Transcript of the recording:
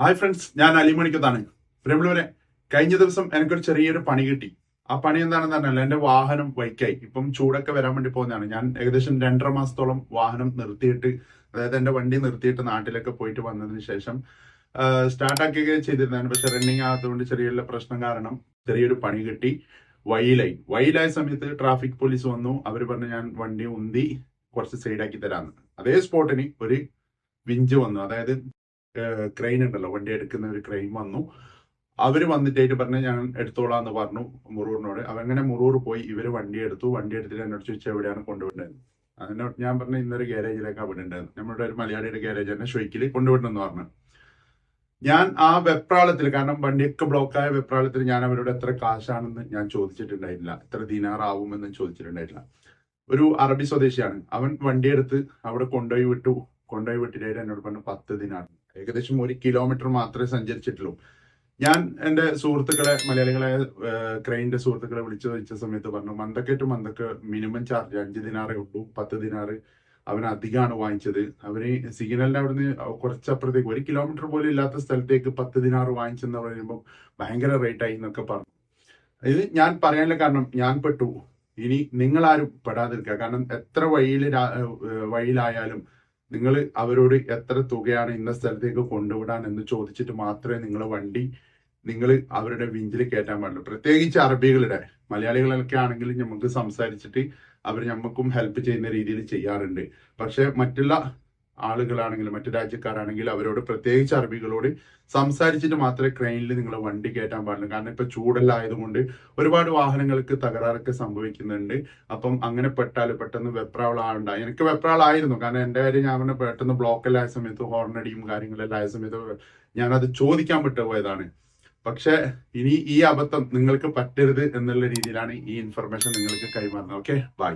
Hi friends ഞാൻ അലിമണിക്കത്താണ് പ്രിയമുള്ളവരെ കഴിഞ്ഞ ദിവസം എനിക്കൊരു ചെറിയൊരു പണി കിട്ടി. ആ പണി എന്താണെന്ന് പറഞ്ഞാൽ എന്റെ വാഹനം വൈക്കായി ഇപ്പം ചൂടൊക്കെ വരാൻ വേണ്ടി പോകുന്നതാണ്. ഞാൻ ഏകദേശം രണ്ടര മാസത്തോളം വാഹനം നിർത്തിയിട്ട് അതായത് എന്റെ വണ്ടി നിർത്തിയിട്ട് നാട്ടിലൊക്കെ പോയിട്ട് വന്നതിന് ശേഷം സ്റ്റാർട്ട് ആക്കുകയൊക്കെ ചെയ്തിരുന്നതാണ്. പക്ഷെ റണ്ണിങ് ആകാത്തതുകൊണ്ട് ചെറിയ പ്രശ്നം കാരണം ചെറിയൊരു പണി കിട്ടി. വൈലായി വൈലായ സമയത്ത് ട്രാഫിക് പോലീസ് വന്നു. അവർ പറഞ്ഞു ഞാൻ വണ്ടി ഉന്തി കുറച്ച് സൈഡാക്കി തരാമെന്ന് അതേ സ്പോട്ടിന് ഒരു വിഞ്ച് വന്നു. അതായത് ക്രെയിൻ ഉണ്ടല്ലോ. വണ്ടി എടുക്കുന്ന ഒരു ക്രെയിൻ വന്നു. അവർ വന്നിട്ടായിട്ട് പറഞ്ഞു ഞാൻ എടുത്തോളാം എന്ന് പറഞ്ഞു മുറൂറിനോട്. അവങ്ങനെ മുറൂർ പോയി ഇവർ വണ്ടി എടുത്തു. വണ്ടി എടുത്തിട്ട് എന്നോട് ചോദിച്ചു എവിടെയാണ് കൊണ്ടുവിടേണ്ടത് അതിനോട് ഞാൻ പറഞ്ഞു ഇന്നൊരു ഗ്യാരേജിലേക്കാണ് വിടേണ്ടത് നമ്മുടെ ഒരു മലയാളിയുടെ ഗ്യാരേജ് തന്നെ ഷൊയ്ക്കിൽ കൊണ്ടുവിടണമെന്ന് പറഞ്ഞു. ഞാൻ ആ വെപ്രാളത്തിൽ കാരണം വണ്ടിയൊക്കെ ബ്ലോക്കായ വെപ്രാളത്തിൽ ഞാൻ അവരോട് എത്ര കാശാണെന്ന് ഞാൻ ചോദിച്ചിട്ടുണ്ടായില്ല എത്ര ദിനാറാവുമെന്ന് ചോദിച്ചിട്ടുണ്ടായില്ല ഒരു അറബി സ്വദേശിയാണ്. അവൻ വണ്ടിയെടുത്ത് അവിടെ കൊണ്ടുപോയി വിട്ടു. കൊണ്ടുപോയി വിട്ടിട്ട് എന്നോട് പറഞ്ഞു പത്ത് ദിനാർ ഏകദേശം ഒരു കിലോമീറ്റർ മാത്രമേ സഞ്ചരിച്ചിട്ടുള്ളൂ. ഞാൻ എന്റെ സുഹൃത്തുക്കളെ മലയാളികളെ ക്രെയിന്റെ സുഹൃത്തുക്കളെ വിളിച്ചു ചോദിച്ച സമയത്ത് പറഞ്ഞു മന്തക്കെ ടു മന്തക്ക് മിനിമം ചാർജ് അഞ്ച് ദിനാറേ ഉള്ളൂ പത്ത് ദിനാറ് അവൻ അധികമാണ് വാങ്ങിച്ചത്. അവന് സിഗ്നലിന്റെ അവിടുന്ന് കുറച്ചപ്പുറത്തേക്ക് ഒരു കിലോമീറ്റർ പോലും ഇല്ലാത്ത സ്ഥലത്തേക്ക് പത്ത് ദിനാറ് വാങ്ങിച്ചെന്ന് പറയുമ്പോൾ ഭയങ്കര റേറ്റ് ആയി എന്നൊക്കെ പറഞ്ഞു. ഇത് ഞാൻ പറയാനുള്ള കാരണം ഞാൻ പെട്ടു. ഇനി നിങ്ങളാരും പെടാതിരിക്കുക. കാരണം എത്ര വഴിയിൽ വഴിയിലായാലും നിങ്ങൾ അവരോട് എത്ര തുകയാണ് ഇന്ന സ്ഥലത്തേക്ക് കൊണ്ടുവിടാൻ എന്ന് ചോദിച്ചിട്ട് മാത്രമേ നിങ്ങൾ വണ്ടി നിങ്ങൾ അവരുടെ വിഞ്ചിൽ കയറ്റാൻ പാടുള്ളൂ. പ്രത്യേകിച്ച് അറബികളുടെ മലയാളികളൊക്കെ ആണെങ്കിൽ നമുക്ക് സംസാരിച്ചിട്ട് അവർ നമുക്കും ഹെൽപ്പ് ചെയ്യുന്ന രീതിയിൽ ചെയ്യാറുണ്ട്. പക്ഷെ മറ്റുള്ള ആളുകളാണെങ്കിലും മറ്റു രാജ്യക്കാരാണെങ്കിലും അവരോട് പ്രത്യേകിച്ച് അറബികളോട് സംസാരിച്ചിട്ട് മാത്രമേ ക്രെയിനിൽ നിങ്ങൾ വണ്ടി കയറ്റാൻ പാടുള്ളൂ. കാരണം ഇപ്പൊ ചൂടെല്ലാം ആയതുകൊണ്ട് ഒരുപാട് വാഹനങ്ങൾക്ക് തകരാറൊക്കെ സംഭവിക്കുന്നുണ്ട്. അപ്പം അങ്ങനെ പെട്ടാൽ പെട്ടെന്ന് വെപ്രാളാവണ്ട. എനിക്ക് വെപ്രാളായിരുന്നു. കാരണം എന്റെ കാര്യം ഞാൻ പറഞ്ഞ പെട്ടെന്ന് ബ്ലോക്കെല്ലാം ആയ സമയത്ത് ഹോർണടിയും കാര്യങ്ങളെല്ലാം ആയ സമയത്ത് ഞാനത് ചോദിക്കാൻ വിട്ടുപോയതാണ് പക്ഷെ ഇനി ഈ അബദ്ധം നിങ്ങൾക്ക് പറ്റരുത് എന്നുള്ള രീതിയിലാണ് ഈ ഇൻഫർമേഷൻ നിങ്ങൾക്ക് കൈമാറുന്നത്. Okay bye